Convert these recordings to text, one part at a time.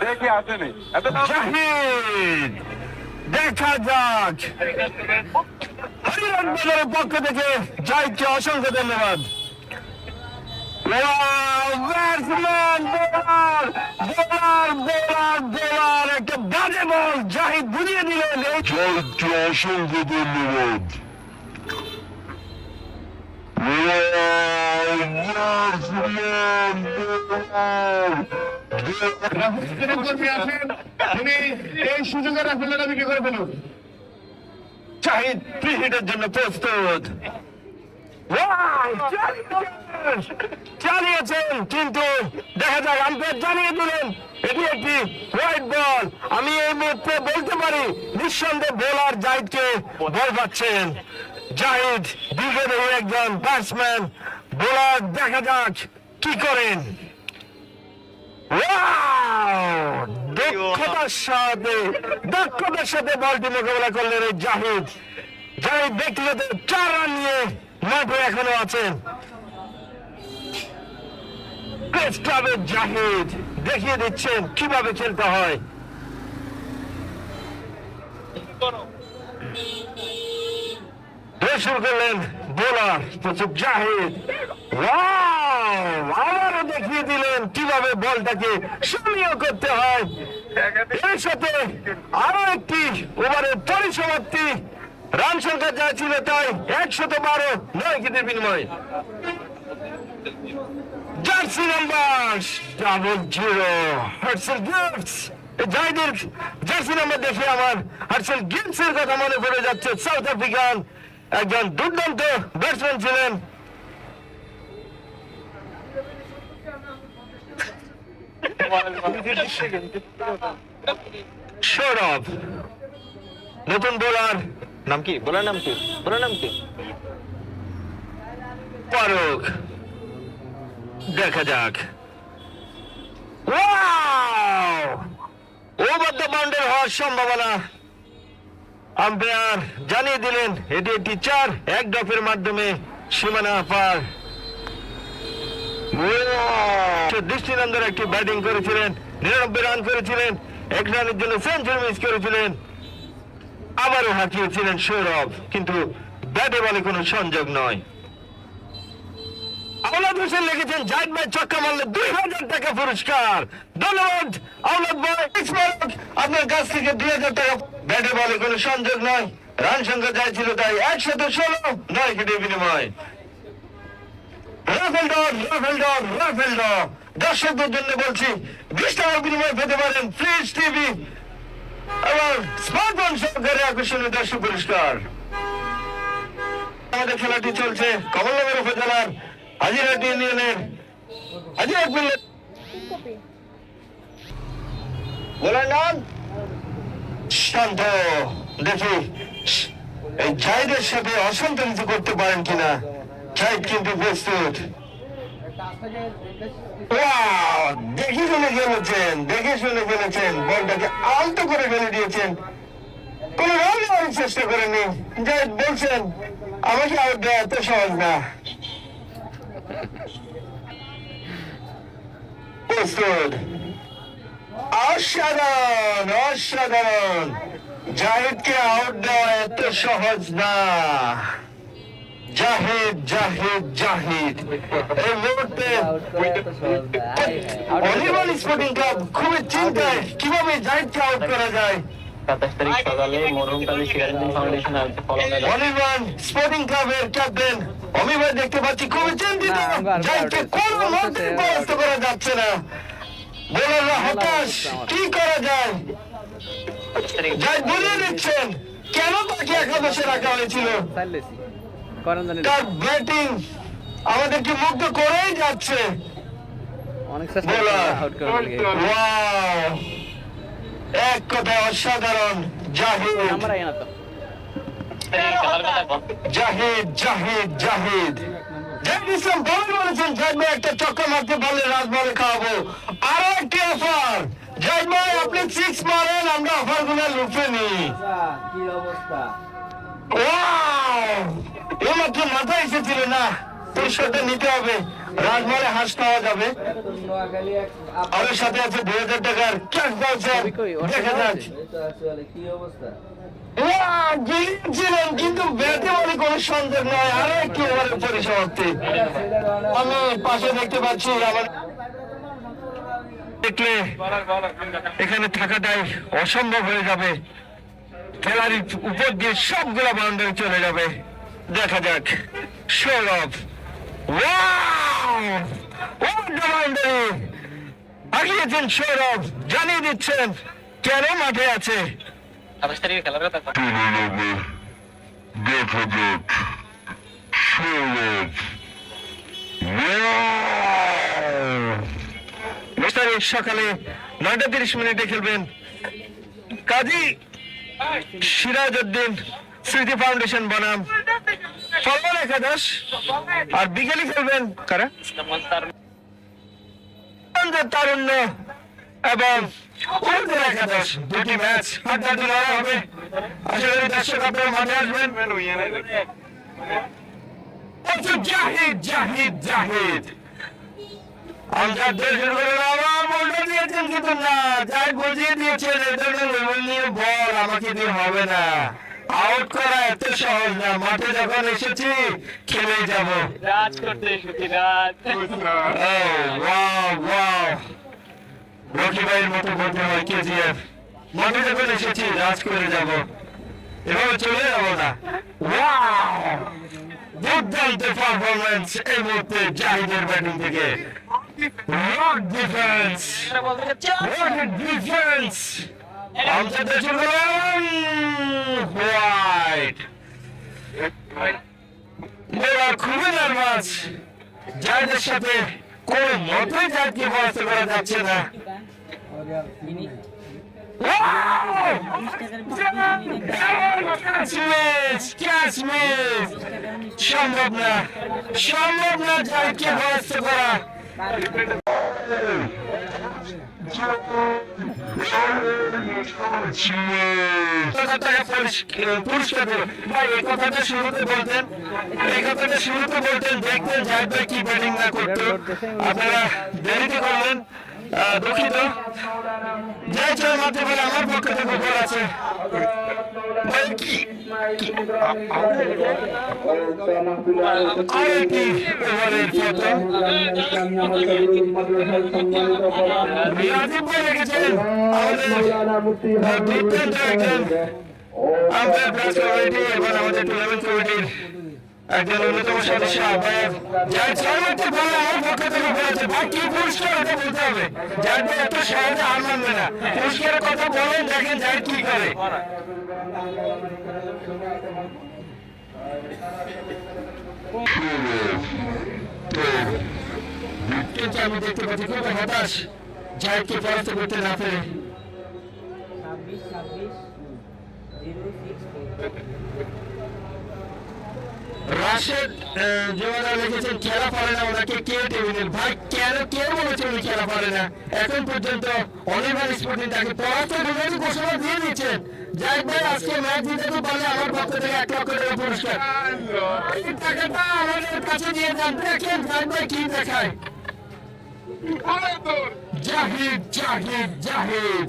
দেখি আসেনি এত জাহিদ দেখা যাক হরিয়ান বাজারের পক্ষ থেকে জাহিদকে অসংখ্য ধন্যবাদ batsman bowler bowler bowler bowler একটা বাজে বল জাহিদ বুঝিয়ে দিলেন এই জাহিদকে অসংখ্য ধন্যবাদ কর্মী আছেন তিনি চালিয়েছেন কিন্তু দেখা যাক আম্পায়ার জানিয়ে দিলেন এটি একটি হোয়াইট বল আমি এই মুহূর্তে বলতে পারি নিঃসন্দেহে বোলার জাহিদকে বল পাচ্ছেন জাহিদ দীর্ঘদেহী একজন ব্যাটসম্যান বোলার দেখা যাক কি করেন। দক্ষতার সাথে দক্ষতার সাথে বলটি মোকাবেলা করলেন এই জাহিদ। জাহিদ ব্যক্তিগত চার রান নিয়ে মাঠে এখনও আছেন। প্রেস ক্লাবের জাহিদ দেখিয়ে দিচ্ছেন কীভাবে খেলতে হয়। শুরু করলেন। বোলার প্রচুর জাহিদ। আবারও দেখিয়ে দিলেন কীভাবে বলটাকে সমীয় করতে হয়। এর সাথে আরও একটি ওভারের পরিসমাপ্তি। রান সংখ্যা যা ছিল তাই একশত বারো, নয় কিটের বিনিময়। Jersey number double zero, Herschelle Gibbs জাহিদের jersey number দেখে আমার হার্সেল গিফটস এর কথা মনে পড়ে যাচ্ছে সাউথ আফ্রিকান একজন দুর্দান্ত ব্যাটসম্যান ছিলেন। সৌরভ নতুন বোলার নাম কি? বলার নাম কি? বলার নাম কি? ফারুক দেখা যাক। ওভার দ্য বাউন্ডারি হওয়ার সম্ভাবনা। আম্পায়ার জানিয়ে দিলেন, এটি একটি চার, এক ড্রপের মাধ্যমে সীমানা পার। দৃষ্টিনন্দন একটি ব্যাটিং করেছিলেন, নিরানব্বই রান করেছিলেন, এক রানের জন্য সেঞ্চুরি মিস করেছিলেন। আবারও হাঁকিয়েছিলেন সৌরভ, কিন্তু ব্যাটে বলে কোনো সংযোগ নয়। আওলাদ হোসেন লিখেছেন, জাহিদ ভাই ছক্কা মারলে দুই হাজার টাকা পুরস্কার। ধন্যবাদ আওলাদ ভাই। আপনার কাছ থেকে দুই হাজার টাকা ব্যাটে বলে কোনো সংযোগ নয় রান সংখ্যা যাই ছিল তাই একশত ষোলো নয় কেটে বিনিময়। রাফেল রাফেল রাফেল দর্শকদের জন্য বলছি বিশ টাকার বিনিময় পেতে পারেন ফ্রিজ টিভি এবং স্মার্টফোন সহকারে আকর্ষণীয় দর্শক পুরস্কার। আমাদের খেলাটি চলছে কমলনগর উপজেলার হাজিরহাট ইউনিয়নের হাজিরহাট মিল্লা বলার নাম? শান্ত, দেখি, এই জাহিদের সাথে অসন্তোলিত করতে পারেন কিনা? জাহিদ কিন্তু প্রস্তুত। দেখে শুনে খেলেছেন, দেখে শুনে খেলেছেন, বলটাকে আলতো করে ফেলে দিয়েছেন। কোন রান নেওয়ার চেষ্টা করেনি জাহিদ বলছেন, আমাকে আউট দেওয়া এত সহজ না। প্রস্তুত। অসাধারণ অসাধারণ। জাহিদকে আউট দেওয়া এত সহজ না। জাহিদ জাহিদ জাহিদ। এই মুহূর্তে ভলিবল স্পোর্টিং ক্লাব খুবই চিন্তায় কীভাবে জাহিদকে আউট করা যায়। সাতাশ তারিখ সকালে মরহুমকালী সিরাজুদ্দিন ফাউন্ডেশন ভলিবল স্পোর্টিং ক্লাবের ক্যাপ্টেন অমি ভাই দেখতে পাচ্ছি খুবই চিন্তিত। জাহিদকে কোন মন্ত্রী পরাস্ত করা যাচ্ছে না। বোলাররা হতাশ কি করা যায়? জাহিদ বুঝিয়ে দিচ্ছেন কেন তাকে একাদশে রাখা হয়েছিল। তার ব্যাটিং আমাদেরকে মুগ্ধ করেই যাচ্ছে। অনেক এক কথায় অসাধারণ। জাহিদ। জাহিদ জাহিদ জাহিদ। ইসলাম বলে বলেছেন জাহিদ একটা চক্কর মারতে পারলে রাত খাওয়াবো। আরও একটি অফার জাহিদ আপনি সিক্স মারেন আমরা অফারগুলো লুফে নিই। কি অবস্থা ওয়াও মাত্র মাথায় এসেছিল না পুরস্কারটা নিতে হবে। রাজমহলে হাঁস পাওয়া যাবে। আমার সাথে আছে দুই হাজার টাকার ক্যাশ বাউচার দেখা যাক। কি অবস্থা? ওয়াও, গিয়েছিলেন কিন্তু ব্যাটে বলে কোনো সন্দেহ নয় একটি ওভারের পরিসমাপ্তি। আমি পাশে দেখতে পাচ্ছি আমার এখানে থাকাটাই অসম্ভব হয়ে যাবে। খেলার উপর দিয়ে সবগুলো বাউন্ডারি চলে যাবে। দেখা যাক। সৌরভ বাউন্ডারি আগিয়েছেন সৌরভ জানিয়ে দিচ্ছেন, কেন মাঠে আছে? সাতাশ তারিখে খেলার কথা চলে যাবে দেখা যাক। সৌরভ। মিস্টার সকালে নয়টা তিরিশ মিনিটে খেলবেন। কাজী সিরাজউদ্দিন স্মৃতি ফাউন্ডেশন বনাম। সলমান একাদশ। আর বিকেলে খেলবেন কারা? তারুণ্য। এবং একাদশ দুটি ম্যাচ হবে। আশা করি দর্শক আপনারা মাঠে আসবেন। জাহিদ জাহিদ জাহিদ। আমরা দেশের করে আমার বলটা দিয়েছেন কিন্তু না। যাই বুঝিয়ে দিয়েছেন এটা নিয়ে বল আমাকে দিয়ে হবে না। আউট করা এত সহজ না। মাঠে যখন এসেছি খেলে যাব। রাজ করতে এসেছি রাজ। Wow wow. রকি ভাইয়ের মতো বলতে হয় কেজিএফ। মাঠে যখন এসেছি, রাজ করে যাব। এভাবে চলে যাব না। দুর্দান্ত পারফরমেন্স এই মুহূর্তে জাহিদের ব্যাটিং থেকে। রক ডিফেন্স রক ডিফেন্স আমসাতে চলে হোয়াইট এবার খুবই নার্ভাস জাহিদের সাথে কোন মতেই জাহিদকে পরাস্ত করা যাচ্ছে না। সম্ভব না সম্ভব না জাহিদকে পরাস্ত করা টাকা কথাটা শুরুতে বলতেন এই কথাটা শুরুতে বলতেন দেখতেন যাই ভাই কি ব্যাটিং না করতো আপনারা দেরিতে করলেন। দুঃখিত। যাই চল মাঠে বলে আমার পক্ষ থেকে বল আছে আমাদের টুর্নামেন্ট কমিটির একজন অন্যতম সদস্য আহ্বায়ক যার মাত্র বলে আমার পক্ষ থেকে বলেছে ভাই, কি পুরস্কার ওটা বলতে হবে? যার দিয়ে এত সহজে হার মানবে না। পুরস্কারের কথা বলেন, দেখেন যার কি করে। কিন্তু আমি দেখতে পাচ্ছি, খুব হতাশ জাহিদকে পরাস্ত করতে না পেরে। রাশেদ জোয়ারা লিখেছেন, খেলা পারে না ওনাকে কে টেবিলের ভাই, কেন কে বলেছে উনি খেলা পারে না। এখন পর্যন্ত অনির্বাণ স্পোর্টিং তাকে পরাস্ত করে ঘোষণা দিয়ে দিচ্ছেন যাই ভাই, আজকে ম্যাচ জিতে পারলে আমার পক্ষ থেকে এক লক্ষ টাকা পুরস্কার। টাকাটা আমাদের কাছে দিয়ে যান দেখেন যাই ভাই, কি দেখায়। জাহিদ জাহিদ জাহিদ।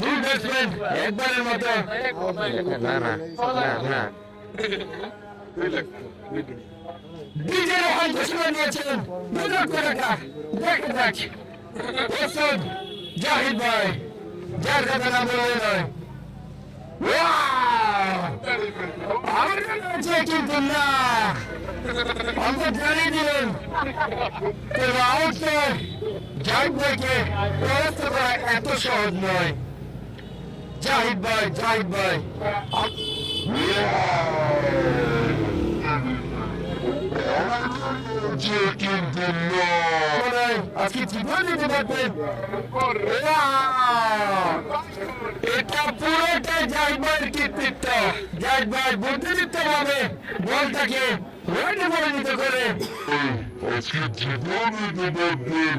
দুই ব্যাটসম্যান একবারের মতো। না না না। না বিজয় রহমান ঘোষণা দিয়েছেন দু লক্ষ টাকা। দেখে দেখ প্রস্তুত জাহিদ ভাই এত সহজ নয়। জাহিদ ভাই জাহিদ ভাই। না মনে হয় আজকে জীবন দিতে Wow! এটা জাহিদ ভাইয়ের কৃতিত্ব ভাই বুদ্ধিদীপ্ত ভাবে বলটাকে ওয়েটে পরিণত করে আজকে জীবন দিতে পারবেন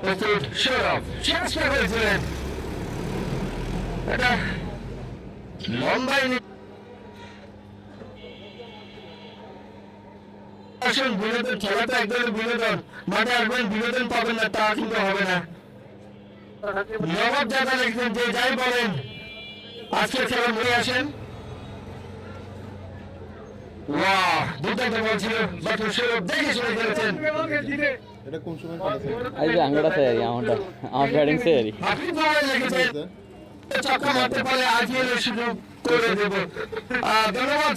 প্রস্তুত সৌরভ চেষ্টা করেছিলেন এটা লম্বাই আসুন বিনোদন খেলা তো একদমই বিনোদন মাঠে আসবেন বিনোদন পাবেন না তা কিন্তু হবে না নবাব দাদা লিখছেন যে যাই বলেন আজকের খেলা মনে আসেন বাহ দুর্দান্ত বলছিল বাট সৌরভ দেখে শুনে খেলেছেন এটা কোন সময় এই যে আঙ্গড়া তৈরি আমারটা আমার ব্যাটিং তৈরি চক্কা মারতে পারে আজই সুযোগ করে দেব। ধন্যবাদ।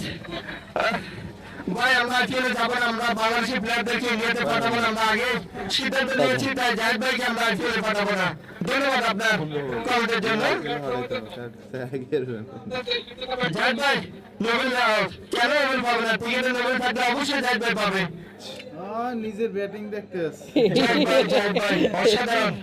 ভাই আমরা চলে যাব না আমরা বাংলাদেশি প্লেয়ারদেরকে ইন্ডিয়াতে পাঠাবো না আমরা আগে সিদ্ধান্ত নিয়েছি তাই জাহিদ ভাইকে আমরা চলে পাঠাবো না। ধন্যবাদ আপনার কমেন্টের জন্য। জাহিদ ভাই নোবেল কেন নোবেল পাবে না টিকিটে নবীন থাকলে অবশ্যই জাহিদ ভাই পাবে। নিজের ব্যাটিং দেখতে অসাধারণ।